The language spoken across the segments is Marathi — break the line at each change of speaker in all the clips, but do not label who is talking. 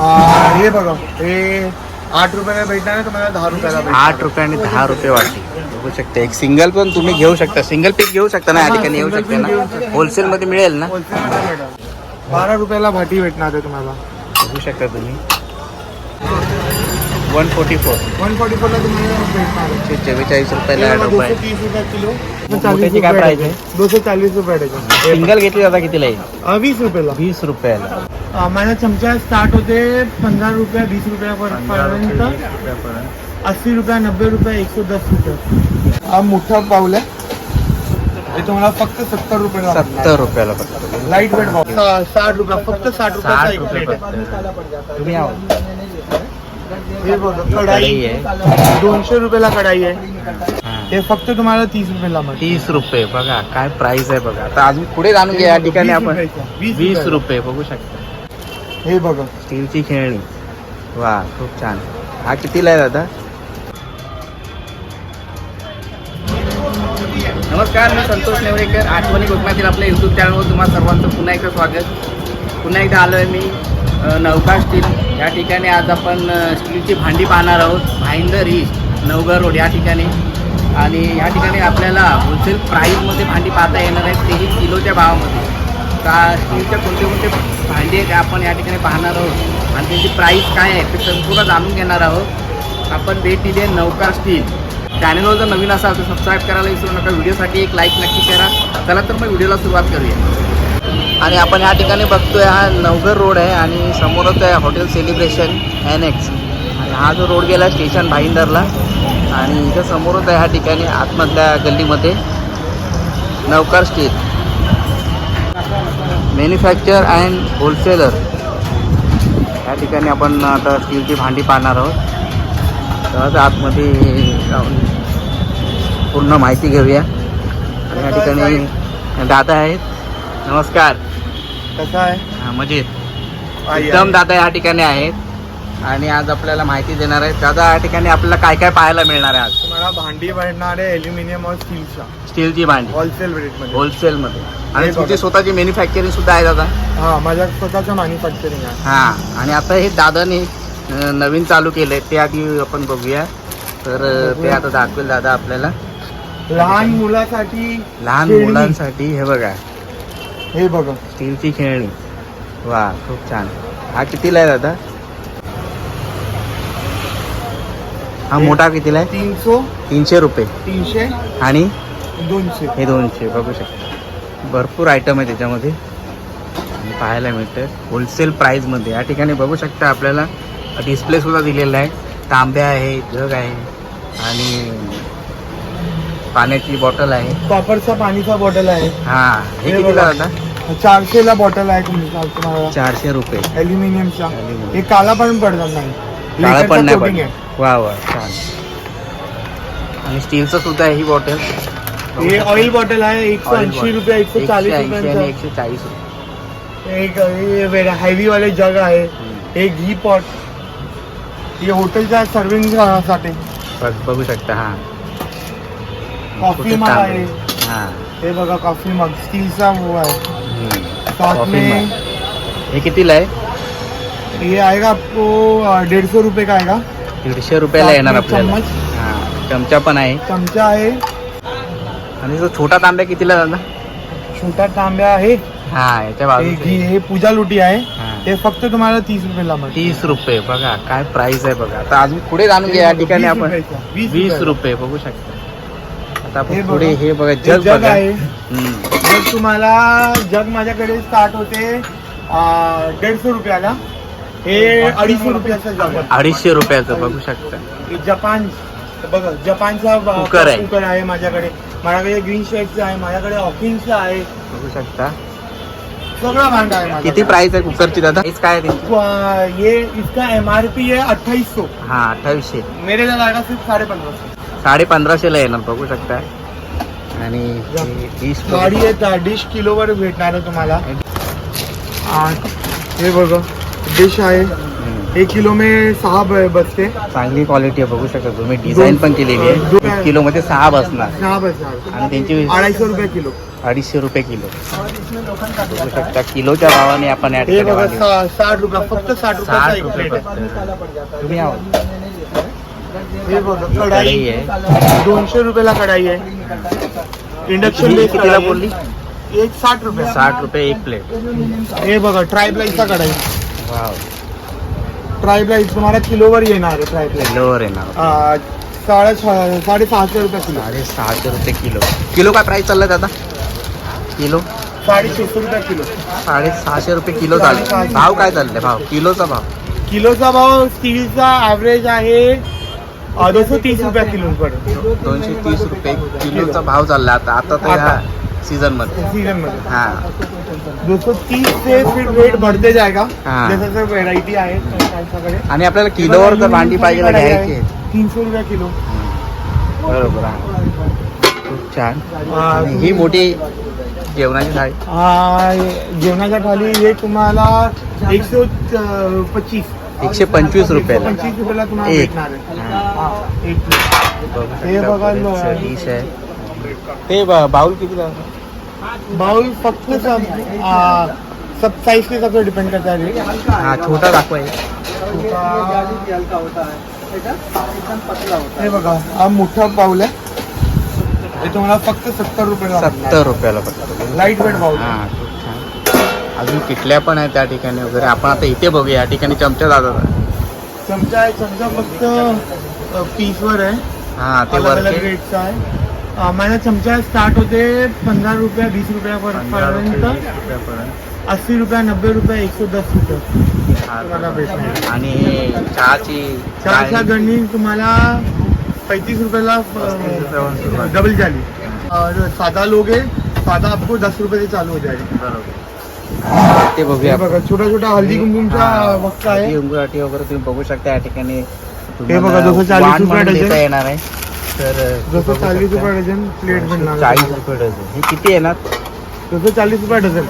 हे बघा हे आठ रुपयाला भेटणार आहे तुम्हाला दहा रुपयाला भेटणार
आठ रुपये आणि दहा रुपये वाटी. बघू शकता एक सिंगल पण तुम्ही घेऊ शकता. सिंगल पीस घेऊ शकता ना या
हा,
ठिकाणी येऊ शकता ना. होलसेल मध्ये मिळेल ना?
भेटेल. बारा रुपयाला भाटी भेटणार आहे तुम्हाला.
बघू शकता तुम्ही. One forty four
one forty फोरला भेटणार आहे.
चव्वेचाळीस रुपयाला आठ रुपये
230 रुपये किलो.
काय price आहे?
दोनशे चाळीस रुपये
सिंगल घेतली जाता कितीला येईल
वीस रुपयाला.
वीस रुपयाला.
माझा चमचा स्टार्ट होते पंधरा रुपये वीस रुपयापर्यंत अस्सी रुपये नब्बे रुपये एकशे दस रुपये. हा मोठा पाऊल आहे. हे तुम्हाला फक्त सत्तर रुपये
सत्तर रुपयाला फक्त.
लाइट वेट पाऊल साठ रुपये फक्त साठ रुपयाचा
साठ
एक
रुपये.
हे बघा
कढई. आहे.
दोनशे रुपयाला कढाई आहे.
हा.
हे फक्त तुम्हाला तीस रुपयाला
तीस रुपये बघा काय प्राइस आहे बघा. आता अजून पुढे जाणून घ्या या ठिकाणी
वीस
आपण.
वीस.
रुपये बघू शकता.
हे बघा.
स्टीलची खेळणी. वा खूप छान. हा कितीला आहे दादा? नमस्कार मी संतोष नेवरेकर आठवणी कोकणातील आपल्या यूट्यूब चॅनलवर तुम्हाला सर्वांचं पुन्हा एकदा स्वागत. पुन्हा एकदा आलो आहे मी नौका स्टील. या ठिकाणी आज आपण स्टीलची भांडी पाहणार आहोत. भाईंदर ईस्ट नवघर रोड या ठिकाणी. आणि या ठिकाणी आपल्याला होलसेल प्राईजमध्ये भांडी पाहता येणार आहे तेही किलोच्या भावामध्ये. का स्टीलचे कोणते कोणते भांडे आहेत आपण या ठिकाणी पाहणार आहोत आणि त्याची प्राईस काय आहे ते संपूर्ण जाणून घेणार आहोत. आपण भेट दिली आहे नौकार स्टील. चॅनलवर जर नवीन असाल तर सबस्क्राईब करायला विसरू नका. व्हिडिओसाठी एक लाईक नक्की करा. चला तर मग व्हिडिओला सुरुवात करूया. आणि आपण या ठिकाणी बघतोय हा नवघर रोड आहे आणि समोरच आहे हॉटेल सेलिब्रेशन एन एक्स आणि हा जो रोड गेला स्टेशन भाईंदरला आणि इथं समोरच आहे ह्या ठिकाणी आतमधल्या गल्लीमध्ये Navkar steel. Manufacture and wholesaler. या ठिकाणी आपण आता स्टीलची भांडी पाहणार आहोत. तर आतमध्ये जाऊन पूर्ण माहिती घेऊया. आणि या ठिकाणी दादा आहेत. नमस्कार.
कसं आहे?
हा, मजेत. एकदम. दादा या ठिकाणी आहेत. आणि आज आपल्याला माहिती देणार आहेत. दादा या ठिकाणी आपल्याला काय काय पाहायला मिळणार आहे आज?
तुम्हाला भांडी भेटणार आहे अल्युमिनियम और स्टीलच्या
स्टीलची भांडी.
होलसेल रेटमध्ये
होलसेलमध्ये आणि
हे
तुमची
बघा.
स्वतःची मॅन्युफॅक्चरिंग सुद्धा आहे दादा?
हा माझ्या स्वतःचं मॅन्युफॅक्चरिंग आहे.
हा आणि आता हे दादाने अं, नवीन चालू केलंय ते आधी आपण बघूया. तर अं, ते आता दाखवेल दादा आपल्याला.
लहान मुलासाठी
लहान
खेळणी.
मुलांसाठी हे बघा.
हे बघा.
स्टीलची खेळणी. वा खूप छान. हा कितीला आहे दादा? हा मोठा कितीला आहे?
तीनशे
तीनशे रुपये.
तीनशे
आणि?
दोनशे.
हे दोनशे बघू शकता. भरपूर आयटम आहे त्याच्यामध्ये. पाहायला मिळतं. होलसेल प्राईजमध्ये या ठिकाणी बघू शकता आपल्याला. डिस्प्ले सुद्धा दिलेला आहे. तांब्या आहे जग आहे. आणि पाण्याची बॉटल आहे.
कॉपरचा पाणीचा बॉटल आहे.
हा. हे कितीला
चारशे ला बॉटल आहे
चारशे रुपये.
अल्युमिनियमचा
Aluminum.
हे काला पण पडणार नाही.
काळा पण नाही वा वा छान. आणि स्टीलचं सुद्धा आहे ही बॉटल
हे ऑइल बॉटल आहे एकशे ऐंशी रुपये एकशे चाळीस
आणि
रुपयांचं.
एकशे चाळीस रुपये.
एक हेवी वाले जग आहे. हे घी पॉट हे हॉटेलच्या सर्विंगसाठी.
बघ- शकता हा.
Coffee mug? आहे.
हा.
बघा कॉफी मग स्टीलचा आहे.
हे कितीला आहे?
ये आएगा आपको डेढ़ सौ रुपये का आएगा।
दीडशे रुपयाला येणार आपल्याला.
चम्मच.
हा चमचा पण आहे.
चमचा आहे.
आणि जो छोटा तांब्या कितीला दादा
छोटा तांब्या आहे.
हा याच्या
हे
बाजूला
घी हे पूजा लुटी आहे.
हा.
हे फक्त तुम्हाला तीस रुपयाला मिळते
तीस रुपये बघा काय प्राइस आहे बघा. आता अजून पुढे जाणून घ्या या ठिकाणी
वीस
आपण
रुपयाचा, वीस.
रुपये बघू शकता. आता
हे
आपण
बघा.
पुढे हे बघा
हे
जग
जग
बघा.
आहे.
हम्म.
जग तुम्हाला जग माझ्याकडे स्टार्ट होते दीडशे रुपयाला. हे अडीचशे रुपयाचं जग आहे
अडीचशे रुपयाचं बघू शकता.
जपान बघा जपानचा
कुकर आहे.
कुकर आहे माझ्याकडे. माझ्याकडे ग्रीन शेडचा आहे माझ्याकडे ऑकिंगचा आहे.
बघू शकता.
सगळा भांडा आहे माझ्याकडे.
किती प्राइस आहे कुकरची दादा? प्राइस काय आहे त्यांची?
ये इसका एम आर पी है अट्ठाईस सौ
हा अठ्ठावीसशे.
मेरे आएगा सिर्फ साढ़े पंद्रह सौ
साडे पंधराशेला येणार बघू शकता. आणि हे डिश बघू
गाडी आहे डिश किलोवर भेटणार आहे तुम्हाला. आ, हे बघा. डिश आहे. एक किलो में सहा ब- बसते.
चांगली क्वालिटी आहे बघू शकता तुम्ही. डिझाईन पण केलेली आहे.
दोन-
एक किलो मध्ये सहा बसणार.
सहा बसणार.
आणि त्यांची
अडीचशे रुपये किलो.
अडीचशे रुपये किलो. बघू शकता किलोच्या भावाने आपण
हे बघा
वांगे-
सा- साठ रुपये फक्त साठ रुपयाचा एक
रुपये
प्लेट आहे
फक्त. तुम्ही आहो.
हे बघा
कढई.
कढाई
आहे.
दोनशे रुपयाला कढाई आहे. इंडक्शन
किती-
बेस
कितीला बोलली?
एक साठ रुपये.
साठ रुपये एक प्लेट
हे बघा ट्रायप्लाईजचा कढाई.
वाव.
ट्रायप्लाईज तुम्हाला किलोवर येणार आहे ट्रायप्लाईज
किलोवर येणार.
साडे साडे सहाशे रुपये किलो.
साडे सहाशे रुपये किलो. किलो काय प्राईस चाललाय दादा? किलो?
साडेशेशे रुपये किलो.
साडे सहाशे रुपये किलो चालले भाव काय चाललाय? भाव. किलोचा भाव.
किलोचा भाव स्टीलचा ॲव्हरेज आहे दोनशे तीस रुपये किलो
दोनशे तीस रुपये किलोचा भाव चाललाय आता आता तर ह्या
सीझनमध्ये सीजनमध्ये
हा.
दो सौ तीस से फिर रेट बढ़ते जाएगा
हाँ.
जैसे जैसे वेरायटी आहे त्यांच्याकडे
आणि आपल्याला किलोवर जर भांडी पाहिजे तर घ्यायची आहे.
तीनशे रुपये किलो.
बरोबर आहे. खूप छान.
हा,
आणि ही मोठी जेवणाची थाळी.
जेवणाच्या थाली हे तुम्हाला एकशे अं, पच्चीस.
एकशे पंचवीस रुपयाला.
पंचवीस रुपयाला तुम्हाला
एक.
भेटणार आहे.
हा.
हा, एक. plate.
बघू
हे
शकता. डिश आहे. ते बाउल कितीला
बाउल फक्त सब आ, सब साइज के हिसाब से डिपेंड करता है
हा छोटा दाखवा हे.
हे बघा हा मोठा बाउल आहे. हे तुम्हाला फक्त सत्तर रुपयाला
सत्तर रुपयाला फक्त.
लाइट वेट
हा अजून किटल्या पण आहेत त्या ठिकाणी वगैरे. आपण आता इथे बघूया. या ठिकाणी चमचा जातात
चमचा आहे चमचा फक्त पीसवर आहे.
हा ते वरचे
रेटचा आहे. माझा चमचा स्टार्ट होते पंधरा रुपया वीस रुपयापर्यंत. अस्सी रुपया नब्बे रुपये एकशे दस रुपये.
आणि चहाची
चारशा
चाळणी.
गणी तुम्हाला पैंतीस रुपयाला डबल जाली और सादा लोगे सादा आपको दस रुपये से चालू हो जाएगा
बरोबर. ते बघूया.
हे बघा छोटा छोटा हल्दी कुमकुमचा वक्त आहे.
वगैरे तुम्ही बघू शकता या ठिकाणी.
हे बघा, जसं 40
वाण
रुपये
म्हणून
डझन.
देता येणार आहे. तर
जसं चाळीस. रुपये डझन प्लेट भेटणार
चाळीस रुपये डझन. हे किती येणार
जसं चाळीस रुपये डझन.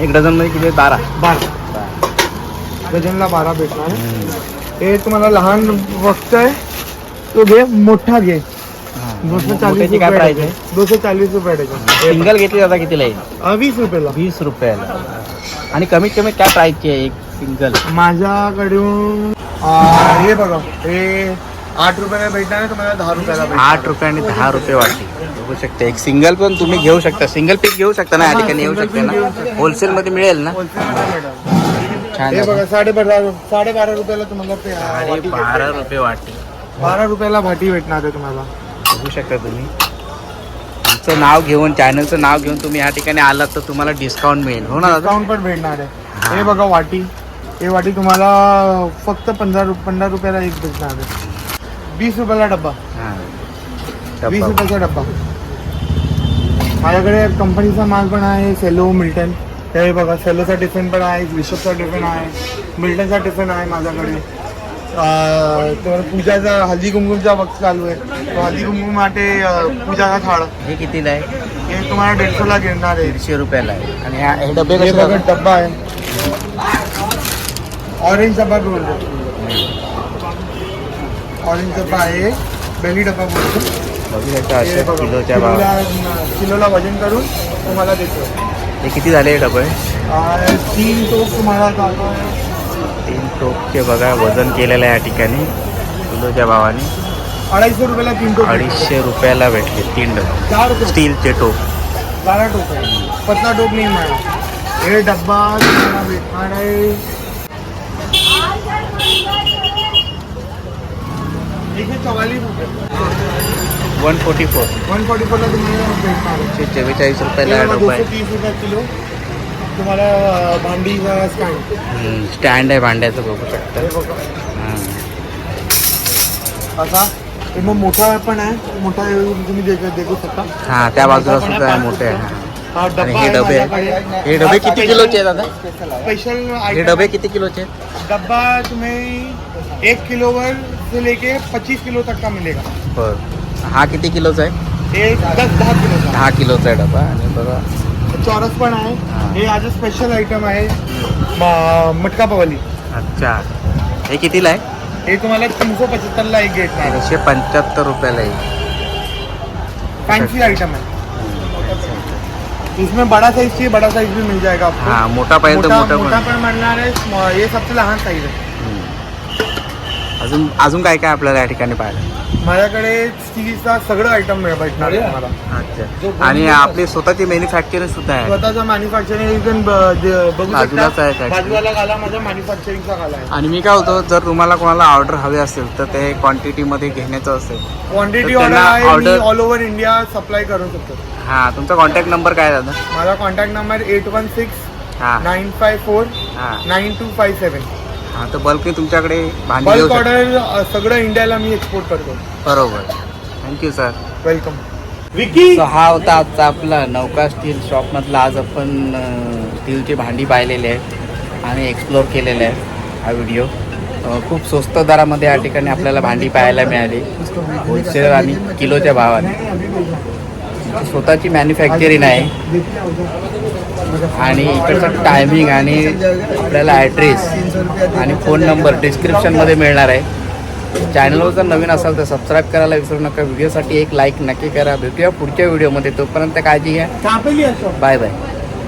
एक डझनमध्ये किती? बारा.
बारा. डझनला बारा भेटणार. हे तुम्हाला लहान वक्त आहे. तो घे मोठा घे. दोनशे चाळीस
काय प्राइस आहे?
दोनशे चाळीस रुपये डझन.
सिंगल घेतली जाता कितीला येईल
वीस रुपयाला.
वीस रुपयाला. आणि कमीत कमी काय प्राइसची आहे एक सिंगल?
माझ्याकडून हे बघा हे आठ रुपयाला भेटणार आहे तुम्हाला दहा रुपयाला भेटणार
आठ रुपये आणि दहा रुपये वाटते बघू शकता. एक सिंगल पण तुम्ही घेऊ शकता. सिंगल पीस घेऊ शकता ना या ठिकाणी येऊ शकता ना. होलसेल मध्ये मिळेल ना. छान
हे
आहे.
बघा साडे बारा साडे बारा रुपयाला तुम्हाला पे-
अरे
वाटी
बारा. रुपये वाटते
बारा रुपयाला भाटी भेटणार आहे तुम्हाला.
बघू शकता तुम्ही. आमचं नाव घेऊन चॅनलचं नाव घेऊन तुम्ही या ठिकाणी आलात तर तुम्हाला डिस्काउंट मिळेल. हो ना दादा?
डिस्काउंट पण भेटणार आहे.
हा.
हे बघा वाटी. हे वाटी तुम्हाला फक्त पंधरा रु पंधरा रुपयाला एक भेटणार आहे. वीस रुपयाला डब्बा.
हा.
वीस. रुपयाचा डब्बा. माझ्याकडे कंपनीचा माल पण आहे सेलो मिल्टन हे बघा सेलोचा टिफिन पण आहे विशपचा टिफिन आहे मिल्टनचा टिफिन आहे माझ्याकडे. तर पूजाचा हल्दी कुमकुमचा वक्त चालू आहे. तो हल्दी कुमकुम अं, पूजाचा थाळ.
हे कितीला आहे?
हे तुम्हाला दीडशेला घेणार आहे.
दीडशे रुपयाला आहे. आणि हा- हे डबे
हे
कसे
बघा
दादा?
डब्बा आहे. ऑरेंज डब्बा बोलतो ऑरेंज डब्बा आहे. बेली
बघू शकता अशा
बघा,
किलोच्या भाव.
किलोला किलोला वजन करून तुम्हाला देतो.
हे किती झाले हे डबे?
तीन टोप तुम्हाला आहे
तीन टोपचे बघा वजन केलेलं आहे या ठिकाणी. किलोच्या भावाने.
अडीचशे रुपयाला तीन टोप
अडीचशे रुपयाला भेटले तीन डबे.
चार टोप
स्टीलचे टोप
बारा टोप आहे. पतला टोप नाही मिळणार हे डब्बा तुम्हाला भेटणार आहे. एकशे चौवालीस रुपये
one forty four.
One forty फोरला तुम्हाला भेटणार आहे.
एकशे चव्वेचाळीस रुपयाला
दोनशे तीस रुपये किलो. तुम्हाला अं, भांडीचा स्टँड.
स्टँड आहे भांड्याचं बघू शकता.
असा मग मोठा पण आहे. मोठा तुम्ही देखू देखू शकता.
हा त्या बाजूला सुद्धा मोठे आहे.
हा
डबे. हे डबे किती किलोचे आहेत दादा
स्पेशल
हे डबे किती किलोचे आहेत?
डब्बा तुम्हें एक किलोवर से लेके पच्चीस किलो तक का मिलेगा।
बरं. हा किती किलोचा आहे?
एक दस दहा किलोचा
दहा किलोचा आहे डबा. आणि बघा.
चौरस पण आहे.
हा.
हे आज स्पेशल आयटम आहे. म- मटका पवाली.
अच्छा. हे कितीला आहे?
हे तुम्हाला तीनशे पचहत्तरला एक गेट नाही
एकशे पंच्याहत्तर रुपयाला आहे
फैंसी आइटम है इसमें बड़ा साइज चाहिए बड़ा साइज भी मिल जाएगा आपको.
हा मोठा पाहिजे तर
मोठा
मोठा
मोठा
पण
मिळणार आहे. स्म- हे सबसे लहान आहे.
हम्म. अजून अजून काय काय आपल्याला या ठिकाणी पाहायला
माझ्याकडे स्टीलचा सगळं आयटम मिळ भेटणार आहे तुम्हाला.
अच्छा. आणि आपली स्वतःची मॅन्युफॅक्चरिंग सुद्धा आहे.
स्वतःचा मॅन्युफॅक्चरिंग बघू
बाजूलाच आहे
शकता
factory.
बाजूला गाला माझा मॅन्युफॅक्चरिंगचा गाला आहे.
आणि मी काय होतो जर तुम्हाला कोणाला ऑर्डर हवे असेल तर ते क्वांटिटीमध्ये घेण्याचं असेल
क्वांटिटी
तर
ऑर्डर
त्यांना
आहे मी
order-
all over India supply करू शकतो.
हां तुमचा कॉन्टॅक्ट नंबर काय दादा?
माझा contact number eight one six
हां.
नाईन फाय फोर
हां.
नाईन टू फाय सेवन
हां तर बल्कनी तुमच्याकडे भांडी येऊ
बल्क
शकते.
ऑर्डर सगळं इंडियाला मी एक्सपोर्ट करतो.
बरोबर. थँक्यू सर
वेलकम विकी
हा होता आजचा आपला नौका स्टील शॉपमधला आज आपण अ, स्टीलची भांडी पाहिलेली आहे आणि एक्सप्लोअर केलेलं आहे हा व्हिडिओ अ, खूप स्वस्त दरामध्ये या ठिकाणी आपल्याला भांडी पाहायला मिळाली. होलसेल आणि किलोच्या भावाने. स्वतःची मॅन्युफॅक्चरिंग आहे. आणि इकडचं टायमिंग आणि आपल्याला ॲड्रेस आणि फोन नंबर डिस्क्रिप्शनमध्ये मिळणार आहे. चॅनलवर जर नवीन असाल तर सबस्क्राईब करायला विसरू नका. व्हिडिओसाठी एक लाईक नक्की करा. भेटूया पुढच्या व्हिडिओमध्ये तोपर्यंत काळजी घ्या. Bye bye